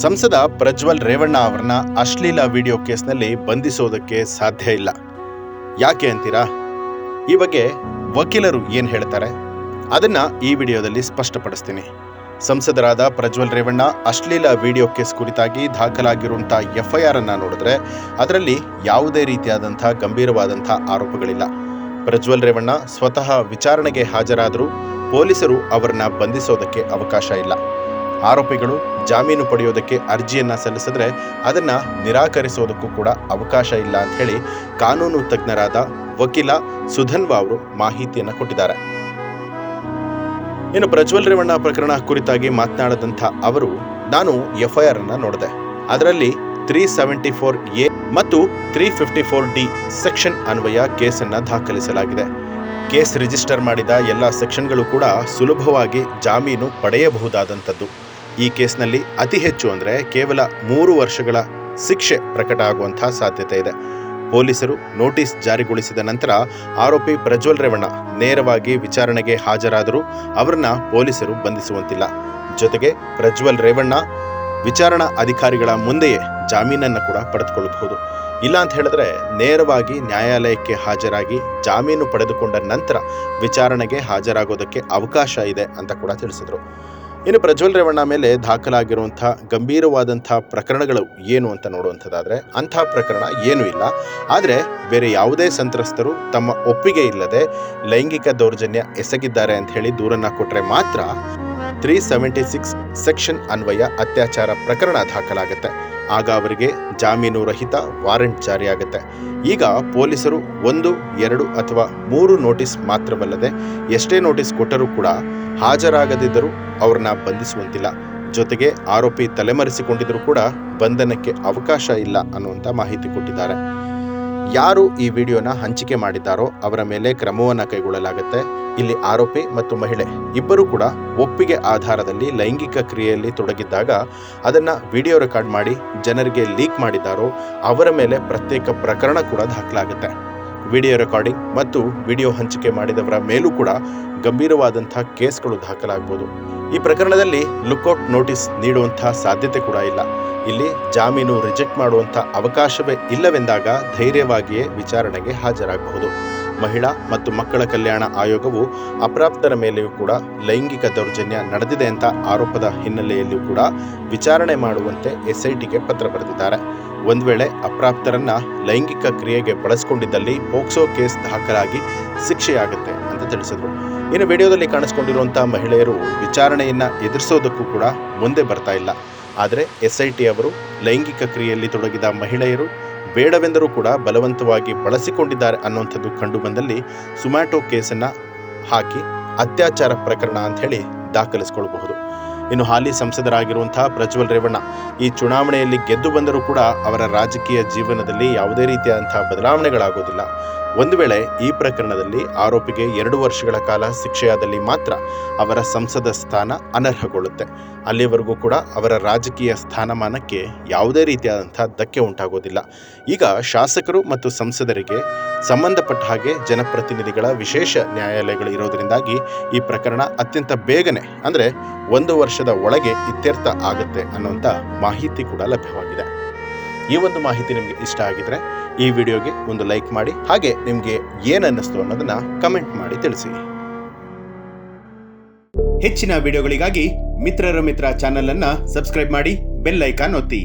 ಸಂಸದ ಪ್ರಜ್ವಲ್ ರೇವಣ್ಣ ಅವರನ್ನ ಅಶ್ಲೀಲ ವಿಡಿಯೋ ಕೇಸ್ನಲ್ಲಿ ಬಂಧಿಸೋದಕ್ಕೆ ಸಾಧ್ಯ ಇಲ್ಲ. ಯಾಕೆ ಅಂತೀರಾ? ಈ ಬಗ್ಗೆ ವಕೀಲರು ಏನು ಹೇಳ್ತಾರೆ? ಅದನ್ನ ಈ ವಿಡಿಯೋದಲ್ಲಿ ಸ್ಪಷ್ಟಪಡಿಸ್ತೀನಿ. ಸಂಸದರಾದ ಪ್ರಜ್ವಲ್ ರೇವಣ್ಣ ಅಶ್ಲೀಲ ವಿಡಿಯೋ ಕೇಸ್ ಕುರಿತಾಗಿ ದಾಖಲಾಗಿರುವಂಥ ಎಫ್ಐಆರ್ ಅನ್ನು ನೋಡಿದ್ರೆ ಅದರಲ್ಲಿ ಯಾವುದೇ ರೀತಿಯಾದಂಥ ಗಂಭೀರವಾದಂಥ ಆರೋಪಗಳಿಲ್ಲ. ಪ್ರಜ್ವಲ್ ರೇವಣ್ಣ ಸ್ವತಃ ವಿಚಾರಣೆಗೆ ಹಾಜರಾದರೂ ಪೊಲೀಸರು ಅವರನ್ನ ಬಂಧಿಸೋದಕ್ಕೆ ಅವಕಾಶ ಇಲ್ಲ. ಆರೋಪಿಗಳು ಜಾಮೀನು ಪಡೆಯೋದಕ್ಕೆ ಅರ್ಜಿಯನ್ನ ಸಲ್ಲಿಸಿದ್ರೆ ಅದನ್ನ ನಿರಾಕರಿಸೋದಕ್ಕೂ ಕೂಡ ಅವಕಾಶ ಇಲ್ಲ ಅಂತ ಹೇಳಿ ಕಾನೂನು ತಜ್ಞರಾದ ವಕೀಲ ಸುಧನ್ವಾ ಅವರು ಮಾಹಿತಿಯನ್ನು ಕೊಟ್ಟಿದ್ದಾರೆ. ಇನ್ನು ಪ್ರಜ್ವಲ್ ರೇವಣ್ಣ ಪ್ರಕರಣ ಕುರಿತಾಗಿ ಮಾತನಾಡದಂತ ಅವರು ನಾನು ಎಫ್ಐಆರ್ ಅನ್ನ ನೋಡಿದೆ. ಅದರಲ್ಲಿ ತ್ರೀ ಸೆವೆಂಟಿ ಫೋರ್ ಎ ಮತ್ತು three fifty four D section ಅನ್ವಯ ಕೇಸನ್ನ ದಾಖಲಿಸಲಾಗಿದೆ. ಕೇಸ್ ರಿಜಿಸ್ಟರ್ ಮಾಡಿದ ಎಲ್ಲ ಸೆಕ್ಷನ್ಗಳು ಕೂಡ ಸುಲಭವಾಗಿ ಜಾಮೀನು ಪಡೆಯಬಹುದಾದಂಥದ್ದು. ಈ ಕೇಸ್ನಲ್ಲಿ ಅತಿ ಹೆಚ್ಚು ಅಂದರೆ ಕೇವಲ ಮೂರು ವರ್ಷಗಳ ಶಿಕ್ಷೆ ಪ್ರಕಟ ಆಗುವಂತಹ ಸಾಧ್ಯತೆ ಇದೆ. ಪೊಲೀಸರು ನೋಟಿಸ್ ಜಾರಿಗೊಳಿಸಿದ ನಂತರ ಆರೋಪಿ ಪ್ರಜ್ವಲ್ ರೇವಣ್ಣ ನೇರವಾಗಿ ವಿಚಾರಣೆಗೆ ಹಾಜರಾದರೂ ಅವರನ್ನ ಪೊಲೀಸರು ಬಂಧಿಸುವಂತಿಲ್ಲ. ಜೊತೆಗೆ ಪ್ರಜ್ವಲ್ ರೇವಣ್ಣ ವಿಚಾರಣಾ ಅಧಿಕಾರಿಗಳ ಮುಂದೆಯೇ ಜಾಮೀನನ್ನು ಕೂಡ ಪಡೆದುಕೊಳ್ಳಬಹುದು. ಇಲ್ಲ ಅಂತ ಹೇಳಿದ್ರೆ ನೇರವಾಗಿ ನ್ಯಾಯಾಲಯಕ್ಕೆ ಹಾಜರಾಗಿ ಜಾಮೀನು ಪಡೆದುಕೊಂಡ ನಂತರ ವಿಚಾರಣೆಗೆ ಹಾಜರಾಗೋದಕ್ಕೆ ಅವಕಾಶ ಇದೆ ಅಂತ ಕೂಡ ತಿಳಿಸಿದರು. ಇನ್ನು ಪ್ರಜ್ವಲ್ ರೇವಣ್ಣ ಮೇಲೆ ದಾಖಲಾಗಿರುವಂಥ ಗಂಭೀರವಾದಂಥ ಪ್ರಕರಣಗಳು ಏನು ಅಂತ ನೋಡುವಂಥದ್ದಾದರೆ ಅಂಥ ಪ್ರಕರಣ ಏನೂ ಇಲ್ಲ. ಆದರೆ ಬೇರೆ ಯಾವುದೇ ಸಂತ್ರಸ್ತರು ತಮ್ಮ ಒಪ್ಪಿಗೆ ಇಲ್ಲದೆ ಲೈಂಗಿಕ ದೌರ್ಜನ್ಯ ಎಸಗಿದ್ದಾರೆ ಅಂತ ಹೇಳಿ ದೂರನ್ನ ಕೊಟ್ಟರೆ ಮಾತ್ರ ತ್ರೀ ಸೆವೆಂಟಿ ಸಿಕ್ಸ್ ಸೆಕ್ಷನ್ ಅನ್ವಯ ಅತ್ಯಾಚಾರ ಪ್ರಕರಣ ದಾಖಲಾಗುತ್ತೆ. ಆಗ ಅವರಿಗೆ ಜಾಮೀನು ರಹಿತ ವಾರೆಂಟ್ ಜಾರಿಯಾಗುತ್ತೆ. ಈಗ ಪೊಲೀಸರು ಒಂದು, ಎರಡು ಅಥವಾ ಮೂರು ನೋಟಿಸ್ ಮಾತ್ರವಲ್ಲದೆ ಎಷ್ಟೇ ನೋಟಿಸ್ ಕೊಟ್ಟರೂ ಕೂಡ ಹಾಜರಾಗದಿದ್ದರೂ ಅವ್ರನ್ನ ಬಂಧಿಸುವಂತಿಲ್ಲ. ಜೊತೆಗೆ ಆರೋಪಿ ತಲೆಮರೆಸಿಕೊಂಡಿದ್ದರೂ ಕೂಡ ಬಂಧನಕ್ಕೆ ಅವಕಾಶ ಇಲ್ಲ ಅನ್ನುವಂಥ ಮಾಹಿತಿ ಕೊಟ್ಟಿದ್ದಾರೆ. ಯಾರು ಈ ವಿಡಿಯೋನ ಹಂಚಿಕೆ ಮಾಡಿದ್ದಾರೋ ಅವರ ಮೇಲೆ ಕ್ರಮವನ್ನು ಕೈಗೊಳ್ಳಲಾಗುತ್ತೆ. ಇಲ್ಲಿ ಆರೋಪಿ ಮತ್ತು ಮಹಿಳೆ ಇಬ್ಬರೂ ಕೂಡ ಒಪ್ಪಿಗೆ ಆಧಾರದಲ್ಲಿ ಲೈಂಗಿಕ ಕ್ರಿಯೆಯಲ್ಲಿ ತೊಡಗಿದ್ದಾಗ ಅದನ್ನು ವಿಡಿಯೋ ರೆಕಾರ್ಡ್ ಮಾಡಿ ಜನರಿಗೆ ಲೀಕ್ ಮಾಡಿದ್ದಾರೋ ಅವರ ಮೇಲೆ ಪ್ರತ್ಯೇಕ ಪ್ರಕರಣ ಕೂಡ ದಾಖಲಾಗುತ್ತೆ. ವಿಡಿಯೋ ರೆಕಾರ್ಡಿಂಗ್ ಮತ್ತು ವಿಡಿಯೋ ಹಂಚಿಕೆ ಮಾಡಿದವರ ಮೇಲೂ ಕೂಡ ಗಂಭೀರವಾದಂಥ ಕೇಸ್ಗಳು ದಾಖಲಾಗಬಹುದು ಈ ಪ್ರಕರಣದಲ್ಲಿ ಲುಕ್ಔಟ್ ನೋಟಿಸ್ ನೀಡುವಂತಹ ಸಾಧ್ಯತೆ ಕೂಡ ಇಲ್ಲ. ಇಲ್ಲಿ ಜಾಮೀನು ರಿಜೆಕ್ಟ್ ಮಾಡುವಂಥ ಅವಕಾಶವೇ ಇಲ್ಲವೆಂದಾಗ ಧೈರ್ಯವಾಗಿಯೇ ವಿಚಾರಣೆಗೆ ಹಾಜರಾಗಬಹುದು. ಮಹಿಳಾ ಮತ್ತು ಮಕ್ಕಳ ಕಲ್ಯಾಣ ಆಯೋಗವು ಅಪ್ರಾಪ್ತರ ಮೇಲೆಯೂ ಕೂಡ ಲೈಂಗಿಕ ದೌರ್ಜನ್ಯ ನಡೆದಿದೆ ಅಂತ ಆರೋಪದ ಹಿನ್ನೆಲೆಯಲ್ಲಿಯೂ ಕೂಡ ವಿಚಾರಣೆ ಮಾಡುವಂತೆ ಎಸ್ಐಟಿಗೆ ಪತ್ರ ಬರೆದಿದ್ದಾರೆ. ಒಂದು ವೇಳೆ ಅಪ್ರಾಪ್ತರನ್ನ ಲೈಂಗಿಕ ಕ್ರಿಯೆಗೆ ಬಳಸಿಕೊಂಡಿದ್ದಲ್ಲಿ ಪೋಕ್ಸೋ ಕೇಸ್ ದಾಖಲಾಗಿ ಶಿಕ್ಷೆಯಾಗುತ್ತೆ ಅಂತ ತಿಳಿಸಿದ್ರು. ಇನ್ನು ವಿಡಿಯೋದಲ್ಲಿ ಕಾಣಿಸ್ಕೊಂಡಿರುವಂತಹ ಮಹಿಳೆಯರು ವಿಚಾರಣೆಯನ್ನ ಎದುರಿಸೋದಕ್ಕೂ ಕೂಡ ಮುಂದೆ ಬರ್ತಾ ಇಲ್ಲ. ಆದರೆ ಎಸ್ ಐ ಟಿ ಅವರು ಲೈಂಗಿಕ ಕ್ರಿಯೆಯಲ್ಲಿ ತೊಡಗಿದ ಮಹಿಳೆಯರು ಬೇಡವೆಂದರೂ ಕೂಡ ಬಲವಂತವಾಗಿ ಬಳಸಿಕೊಂಡಿದ್ದಾರೆ ಅನ್ನುವಂಥದ್ದು ಕಂಡು ಬಂದಲ್ಲಿ ಸುಮ್ಯಾಟೋ ಕೇಸನ್ನು ಹಾಕಿ ಅತ್ಯಾಚಾರ ಪ್ರಕರಣ ಅಂತ ಹೇಳಿ ದಾಖಲಿಸಿಕೊಳ್ಳಬಹುದು ಇನ್ನು ಹಾಲಿ ಸಂಸದರಾಗಿರುವಂತಹ ಪ್ರಜ್ವಲ್ ರೇವಣ್ಣ. ಈ ಚುನಾವಣೆಯಲ್ಲಿ ಗೆದ್ದು ಬಂದರೂ ಕೂಡ ಅವರ ರಾಜಕೀಯ ಜೀವನದಲ್ಲಿ ಯಾವುದೇ ರೀತಿಯಾದಂತಹ ಬದಲಾವಣೆಗಳಾಗೋದಿಲ್ಲ. ಒಂದು ವೇಳೆ ಈ ಪ್ರಕರಣದಲ್ಲಿ ಆರೋಪಿಗೆ ಎರಡು ವರ್ಷಗಳ ಕಾಲ ಶಿಕ್ಷೆಯಾದಲ್ಲಿ ಮಾತ್ರ ಅವರ ಸಂಸದ ಸ್ಥಾನ ಅನರ್ಹಗೊಳ್ಳುತ್ತೆ. ಅಲ್ಲಿವರೆಗೂ ಕೂಡ ಅವರ ರಾಜಕೀಯ ಸ್ಥಾನಮಾನಕ್ಕೆ ಯಾವುದೇ ರೀತಿಯಾದಂಥ ಧಕ್ಕೆ ಉಂಟಾಗೋದಿಲ್ಲ. ಈಗ ಶಾಸಕರು ಮತ್ತು ಸಂಸದರಿಗೆ ಸಂಬಂಧಪಟ್ಟ ಹಾಗೆ ಜನಪ್ರತಿನಿಧಿಗಳ ವಿಶೇಷ ನ್ಯಾಯಾಲಯಗಳು ಇರೋದರಿಂದಾಗಿ ಈ ಪ್ರಕರಣ ಅತ್ಯಂತ ಬೇಗನೆ, ಅಂದರೆ ಒಂದು ವರ್ಷದ ಒಳಗೆ ಇತ್ಯರ್ಥ ಆಗುತ್ತೆ ಅನ್ನುವಂಥ ಮಾಹಿತಿ ಕೂಡ ಲಭ್ಯವಾಗಿದೆ. ಈ ಒಂದು ಮಾಹಿತಿ ನಿಮಗೆ ಇಷ್ಟ ಆಗಿದ್ರೆ ಈ ವಿಡಿಯೋಗೆ ಒಂದು ಲೈಕ್ ಮಾಡಿ ಹಾಗೆ ನಿಮಗೆ ಏನನ್ನಿಸ್ತು ಅನ್ನೋದನ್ನ ಕಮೆಂಟ್ ಮಾಡಿ ತಿಳಿಸಿ. ಹೆಚ್ಚಿನ ವಿಡಿಯೋಗಳಿಗಾಗಿ ಮಿತ್ರರ ಮಿತ್ರ ಚಾನೆಲ್ ಅನ್ನ ಸಬ್ಸ್ಕ್ರೈಬ್ ಮಾಡಿ ಬೆಲ್ ಐಕಾನ್ ಒತ್ತಿ.